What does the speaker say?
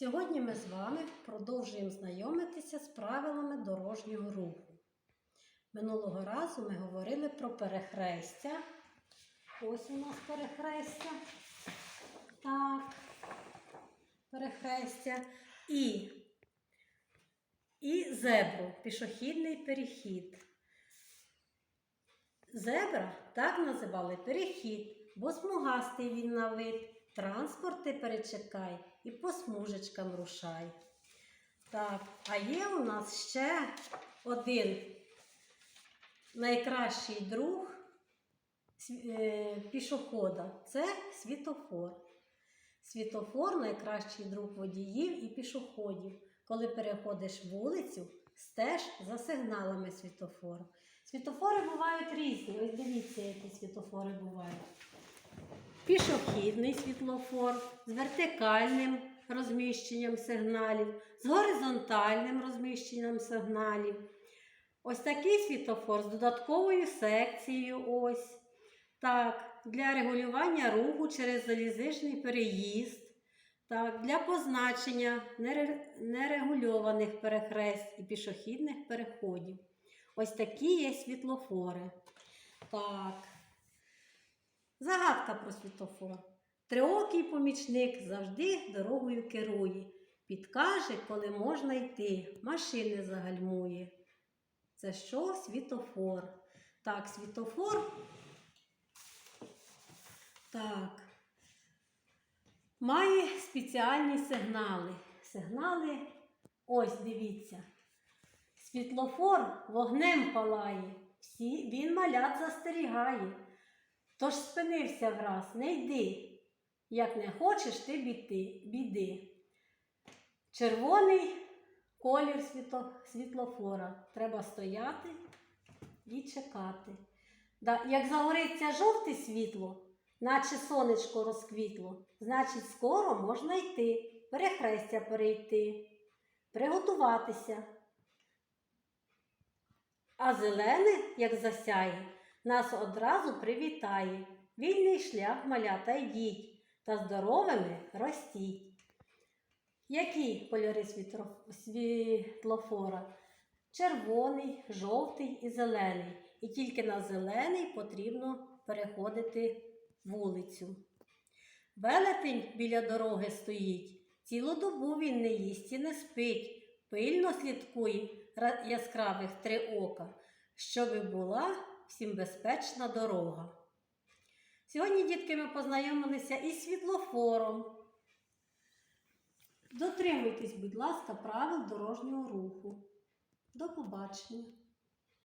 Сьогодні ми з вами продовжуємо знайомитися з правилами дорожнього руху. Минулого разу ми говорили про перехрестя. Ось у нас перехрестя. Так, перехрестя. І, і зебру, пішохідний перехід. Зебра так називали перехід, бо смугастий він на вид. Транспорти перечекай і по смужечкам рушай. Так, а є у нас ще один найкращий друг е, пішохода це світофор. Світофор найкращий друг водіїв і пішоходів. Коли переходиш вулицю, стеж за сигналами світофору. Світофори бувають різні. Ось дивіться, які світофори бувають. Пішохідний світлофор з вертикальним розміщенням сигналів, з горизонтальним розміщенням сигналів. Ось такий світлофор з додатковою секцією. Ось. Так, для регулювання руху через залізничний переїзд. Так, для позначення нерегульованих перехрест і пішохідних переходів. Ось такі є світлофори. Так. Загадка про світлофор. Триокий помічник завжди дорогою керує. Підкаже, коли можна йти, машини загальмує. Це що? Світофор. Так, світофор. Так. Має спеціальні сигнали. Сигнали, ось дивіться. Світлофор вогнем палає, всі він малят застерігає. Тож спинився враз, не йди. Як не хочеш, ти біди. біди. Червоний колір світо, світлофора. Треба стояти і чекати. Да, як загориться жовте світло, наче сонечко розквітло, значить скоро можна йти, перехрестя перейти, приготуватися. А зелене, як засяє, нас одразу привітає. Вільний шлях малята йдіть, та здоровими ростіть. Які кольори світлофора? Червоний, жовтий і зелений. І тільки на зелений потрібно переходити вулицю. Велетень біля дороги стоїть. Цілу добу він не їсть і не спить. Пильно слідкує яскравих три ока, щоби була всім безпечна дорога. Сьогодні, дітки, ми познайомилися із світлофором. Дотримуйтесь, будь ласка, правил дорожнього руху. До побачення!